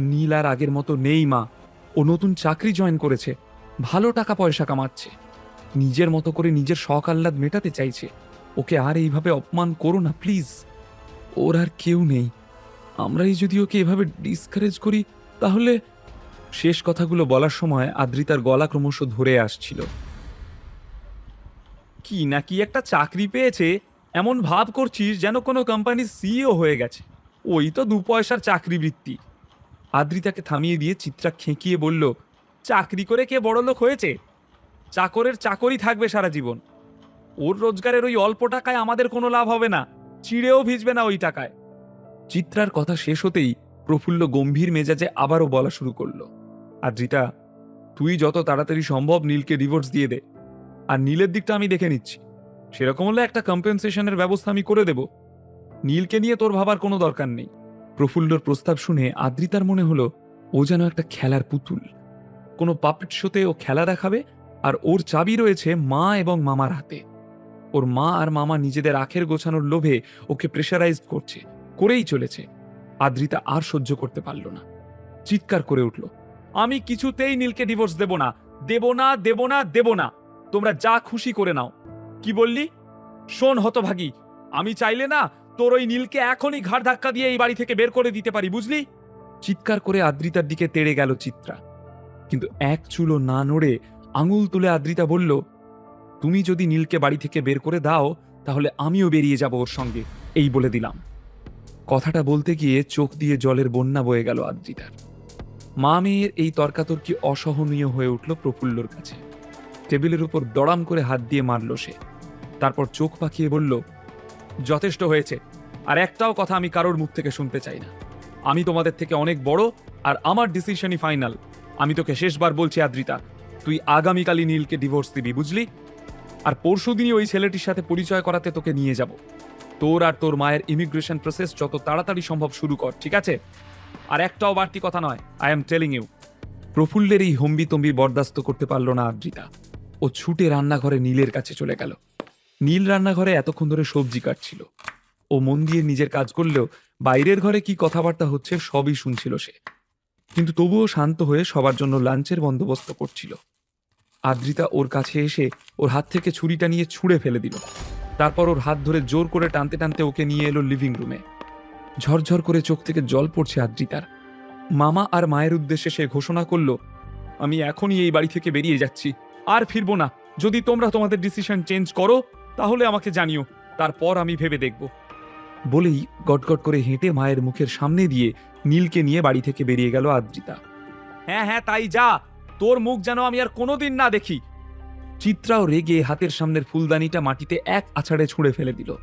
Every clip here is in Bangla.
নীল আর আগের মতো নেই মা। ও নতুন চাকরি জয়েন করেছে। ভালো টাকা পয়সা কামাচ্ছে। নিজের মতো করে নিজের শখ আহ্লাদ মেটাতে চাইছে। ওকে আর এইভাবে অপমান করো না প্লিজ ওর আর কেউ নেই। আমরাই যদি ওকে এভাবে ডিসকারেজ করি, তাহলে শেষ কথাগুলো বলার সময় আদ্রিতার গলা ক্রমশ ধরে আসছিল। কি না কি একটা চাকরি পেয়েছে, এমন ভাব করছিস যেন কোনো কোম্পানির সিইও হয়ে গেছে। ওই তো দু পয়সার চাকরি বৃত্তি আদ্রিতাকে থামিয়ে দিয়ে চিত্রা খেঁকিয়ে বলল, চাকরি করে কে বড় লোক হয়েছে? চাকরের চাকরই থাকবে সারা জীবন। ওর রোজগারের ওই অল্প টাকায় আমাদের কোনো লাভ হবে না, চিড়েও ভিজবে না ওই টাকায়। চিত্রার কথা শেষ হতেই প্রফুল্ল গম্ভীর মেজাজে আবারও বলা শুরু করল, আদ্রিতা, তুই যত তাড়াতাড়ি সম্ভব নীলকে ডিভোর্স দিয়ে দে, আর নীলের দিকটা আমি দেখে নিচ্ছি। সেরকম হলে একটা কম্পেনসেশনের ব্যবস্থা আমি করে দেব। নীলকে নিয়ে তোর ভাবার কোনো দরকার নেই। প্রফুল্লর প্রস্তাব শুনে আদ্রিতার মনে হলো, ও যেন একটা খেলার পুতুল। কোনো পাপেট শোতে ও খেলা দেখাবে, আর ওর চাবি রয়েছে মা এবং মামার হাতে। ওর মা আর মামা নিজেদের আখের গোছানোর লোভে ওকে প্রেশারাইজ করছে, করেই চলেছে। আদ্রিতা আর সহ্য করতে পারল না। চিৎকার করে উঠল, আমি কিছুতেই নীলকে ডিভোর্স দেব না। দেব না দেব না দেব না। তোমরা যা খুশি করে নাও। কি বললি? শোন হতভাগী, আমি চাইলে না তোর ওই নীলকে এখনই ঘাড় ধাক্কা দিয়ে এই বাড়ি থেকে বের করে দিতে পারি, বুঝলি? চিৎকার করে আদ্রিতার দিকে তেড়ে গেল চিত্রা। কিন্তু এক চুলো না নড়ে আঙুল তুলে আদ্রিতা বলল, তুমি যদি নীলকে বাড়ি থেকে বের করে দাও, তাহলে আমিও বেরিয়ে যাব ওর সঙ্গে। এই বলে দিলাম। কথাটা বলতে গিয়ে চোখ দিয়ে জলের বন্যা বয়ে গেল আদ্রিতার। মা মেয়ের এই তর্কাতর্কি অসহনীয় হয়ে উঠল প্রফুল্লর কাছে। টেবিলের উপর দড়াম করে হাত দিয়ে মারল সে। তারপর চোখ পাকিয়ে বলল, যথেষ্ট হয়েছে। আর একটাও কথা আমি কারোর মুখ থেকে শুনতে চাই না। আমি তোমাদের থেকে অনেক বড় আর আমার ডিসিশনই ফাইনাল আমি তোকে শেষবার বলছি, আদ্রিতা, তুই আগামীকালই নীলকে ডিভোর্স দিবি, বুঝলি? আর পরশুদিনই ওই ছেলেটির সাথে পরিচয় করাতে তোকে নিয়ে যাব। তোর আর তোর মায়ের ইমিগ্রেশন প্রসেস যত তাড়াতাড়ি সম্ভব শুরু কর, ঠিক আছে? আর একটাও বাড়তি কথা নয় আই এম টেলিং ইউ প্রফুল্লের এই হম্বি তম্বি বরদাস্ত করতে পারল না আদ্রিতা। ও ছুটে রান্নাঘরে নীলের কাছে চলে গেল। নীল রান্নাঘরে এতক্ষণ ধরে সবজি কাটছিল। ও মন দিয়ে নিজের কাজ করলেও বাইরের ঘরে কি কথাবার্তা হচ্ছে সবই শুনছিল সে। কিন্তু তবুও শান্ত হয়ে সবার জন্য লাঞ্চের বন্দোবস্ত করছিল। আদ্রিতা ওর কাছে এসে ওর হাত থেকে ছুরিটা নিয়ে ছুঁড়ে ফেলে দিল। তারপর ওর হাত ধরে জোর করে টানতে টানতে ওকে নিয়ে এলো লিভিং রুমে ঝরঝর করে চোখ থেকে জল পড়ছে আদ্রিতার। মামা আর মায়ের উদ্দেশ্যে সে ঘোষণা করল, আমি এখনই এই বাড়ি থেকে বেরিয়ে যাচ্ছি। আর ফিরবো না। যদি তোমরা তোমাদের ডিসিশন চেঞ্জ করো, তাহলে আমাকে জানিও। তারপর আমি ভেবে দেখব। বলেই গটগট করে হেঁটে মায়ের মুখের সামনে দিয়ে নীলকে নিয়ে বাড়ি থেকে বেরিয়ে গেল আদ্রিতা। হ্যাঁ হ্যাঁ তাই যা। তোর মুখ যেন আমি আর কোনোদিন না দেখি। চিত্রাও রেগে হাতের সামনের ফুলদানিটা মাটিতে এক আছাড়ে ছুঁড়ে ফেলে দিল।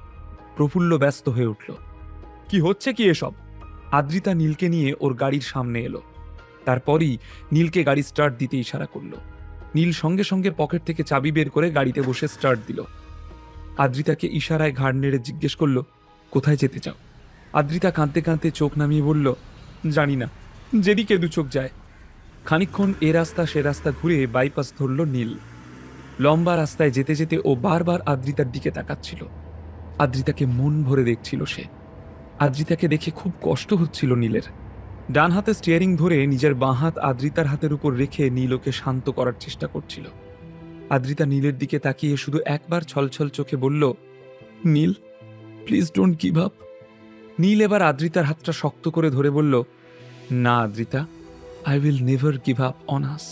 প্রফুল্ল ব্যস্ত হয়ে উঠল। কি হচ্ছে কি এসব? আদ্রিতা নীলকে নিয়ে ওর গাড়ির সামনে এলো। তারপরই নীলকে গাড়ি স্টার্ট দিতে ইশারা করল। নীল সঙ্গে সঙ্গে পকেট থেকে চাবি বের করে গাড়িতে বসে স্টার্ট দিল। আদ্রিতাকে ইশারায় ঘাড় নেড়ে জিজ্ঞেস করল কোথায় যেতে চাও? আদ্রিতা কাঁদতে কাঁদতে চোখ নামিয়ে বলল, জানি না। যেদিকে দু চোখ যায়। খানিকক্ষণ এ রাস্তা সে রাস্তা ঘুরে বাইপাস ধরল নীল। লম্বা রাস্তায় যেতে যেতে ও বারবার আদ্রিতার দিকে তাকাচ্ছিল। আদ্রিতাকে মন ভরে দেখছিল সে। আদ্রিতাকে দেখে খুব কষ্ট হচ্ছিল নীলের। ডান হাতে স্টিয়ারিং ধরে নিজের বাঁ হাত আদ্রিতার হাতের উপর রেখে নীলকে শান্ত করার চেষ্টা করছিল। আদ্রিতা নীলের দিকে তাকিয়ে শুধু একবার ছলছল চোখে বলল, Neel please don't give up. Neel এবার আদ্রিতার হাতটা শক্ত করে ধরে বলল, না, Adrita I will never give up on us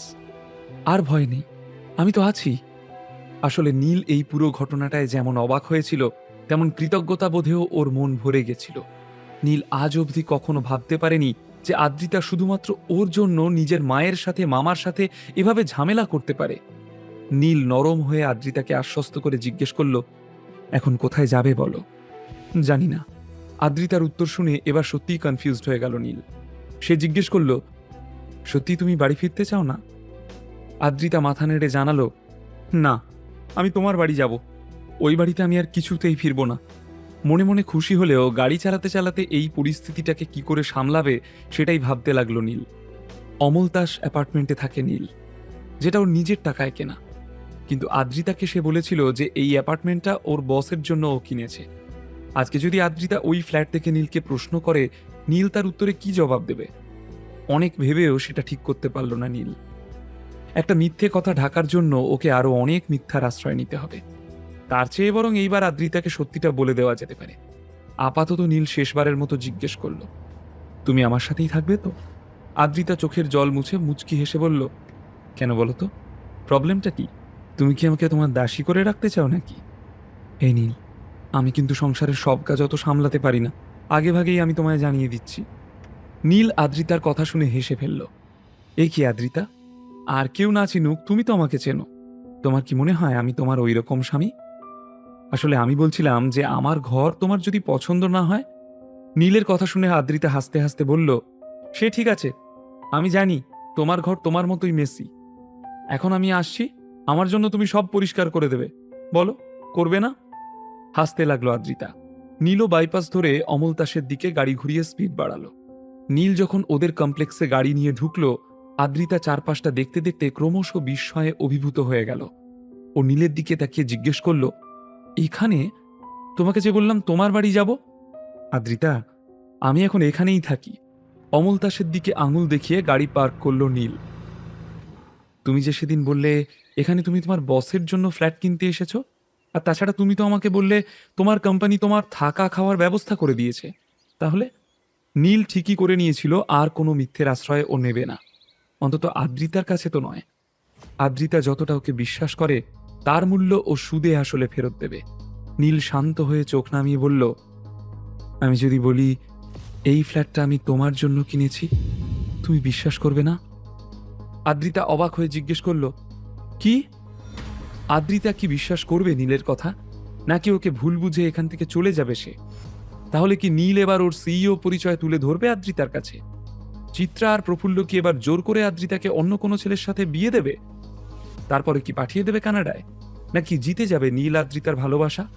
আর ভয় নেই, আমি তো আছি। আসলে নীল এই পুরো ঘটনাটায় যেমন অবাক হয়েছিল, তেমন কৃতজ্ঞতা বোধেও ওর মন ভরে গেছিল। নীল আজ অবধি কখনো ভাবতে পারেনি যে আদ্রিতা শুধুমাত্র ওর জন্য নিজের মায়ের সাথে, মামার সাথে এভাবে ঝামেলা করতে পারে। নীল নরম হয়ে আদ্রিতাকে আশ্বস্ত করে জিজ্ঞেস করল, এখন কোথায় যাবে বলো? জানি না। আদ্রিতার উত্তর শুনে এবার সত্যিই কনফিউজড হয়ে গেল নীল। সে জিজ্ঞেস করল, সত্যি তুমি বাড়ি ফিরতে চাও না? আদ্রিতা মাথা নেড়ে জানালো, না, আমি তোমার বাড়ি যাব। ওই বাড়িতে আমি আর কিছুতেই ফিরবো না। মনে মনে খুশি হলেও গাড়ি চালাতে চালাতে এই পরিস্থিতিটাকে কি করে সামলাবে সেটাই ভাবতে লাগল নীল। অমলতাস অ্যাপার্টমেন্টে থাকে নীল, যেটা ওর নিজের টাকায় কেনা। কিন্তু আদ্রিতাকে সে বলেছিল যে এই অ্যাপার্টমেন্টটা ওর বসের জন্য ও কিনেছে। আজকে যদি আদ্রিতা ওই ফ্ল্যাট থেকে নীলকে প্রশ্ন করে, নীল তার উত্তরে কি জবাব দেবে? অনেক ভেবেও সেটা ঠিক করতে পারল না নীল। একটা মিথ্যে কথা ঢাকার জন্য ওকে আরও অনেক মিথ্যার আশ্রয় নিতে হবে। তার চেয়ে বরং এইবার আদ্রিতাকে সত্যিটা বলে দেওয়া যেতে পারে। আপাতত নীল শেষবারের মতো জিজ্ঞেস করল, তুমি আমার সাথেই থাকবে তো? আদ্রিতা চোখের জল মুছে মুচকি হেসে বলল, কেন বলো তো? প্রবলেমটা কি? তুমি কি আমাকে তোমার দাসী করে রাখতে চাও নাকি? এই নীল আমি কিন্তু সংসারের সব কাজ অত সামলাতে পারি না। আগে ভাগেই আমি তোমায় জানিয়ে দিচ্ছি। নীল আদ্রিতার কথা শুনে হেসে ফেলল। এ কি আদ্রিতা? আর কেউ না চিনুক, তুমি তো আমাকে চেনো। তোমার কি মনে হয় আমি তোমার ওই রকম স্বামী? আসলে আমি বলছিলাম যে আমার ঘর তোমার যদি পছন্দ না হয়? নীলের কথা শুনে আদ্রিতা হাসতে হাসতে বলল, সে ঠিক আছে। আমি জানি তোমার ঘর তোমার মতোই মেসি। এখন আমি আসছি, আমার জন্য তুমি সব পরিষ্কার করে দেবে। বলো, করবে না? হাসতে লাগল আদ্রিতা। নীলও বাইপাস ধরে অমলতাসের দিকে গাড়ি ঘুরিয়ে স্পিড বাড়ালো। নীল যখন ওদের কমপ্লেক্সে গাড়ি নিয়ে ঢুকলো, আদ্রিতা চারপাশটা দেখতে দেখতে ক্রমশ বিস্ময়ে অভিভূত হয়ে গেল। ও নীলের দিকে তাকিয়ে জিজ্ঞেস করল, এখানে? তোমাকে যে বললাম তোমার বাড়ি যাব? আদ্রিতা, আমি এখন এখানেই থাকি। অমলতাসের দিকে আঙুল দেখিয়ে গাড়ি পার্ক করল নীল। তুমি যে সেদিন বললে, এখানে তুমি তোমার বসের জন্য ফ্ল্যাট কিনতে এসেছ? আর তাছাড়া তুমি তো আমাকে বললে তোমার কোম্পানি তোমার থাকা খাওয়ার ব্যবস্থা করে দিয়েছে। তাহলে নীল ঠিকই করে নিয়েছিল, আর কোনো মিথ্যের আশ্রয় ও নেবে না। অন্তত আদ্রিতার কাছে তো নয়। আদ্রিতা যতটা ওকে বিশ্বাস করে, তার মূল্য ও সুদে আসলে ফেরত দেবে। নীল শান্ত হয়ে চোখ নামিয়ে বলল, আমি যদি বলি, এই ফ্ল্যাটটা আমি তোমার জন্য কিনেছি, তুমি বিশ্বাস করবে না? আদ্রিতা অবাক হয়ে জিজ্ঞেস করল, কি? আদ্রিতা কি বিশ্বাস করবে নীলের কথা? নাকি ওকে ভুল বুঝে এখান থেকে চলে যাবে সে? তাহলে কি নীল এবার ওর সিইও পরিচয় তুলে ধরবে আদ্রিতার কাছে? চিত্রা আর প্রফুল্ল কি এবার জোর করে আদ্রিতাকে অন্য কোনো ছেলের সাথে বিয়ে দেবে? তারপরে কি পাঠিয়ে দেবে কানাডায়? নাকি জিতে যাবে নীল আদ্রিতার ভালোবাসা?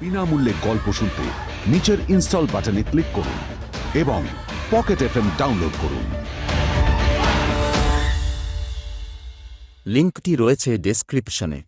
বিনামূল্যে গল্প শুনতে নিচের ইনস্টল বাটনে ক্লিক করুন এবং পকেট এফএম ডাউনলোড করুন। লিঙ্কটি রয়েছে ডেসক্রিপশনে।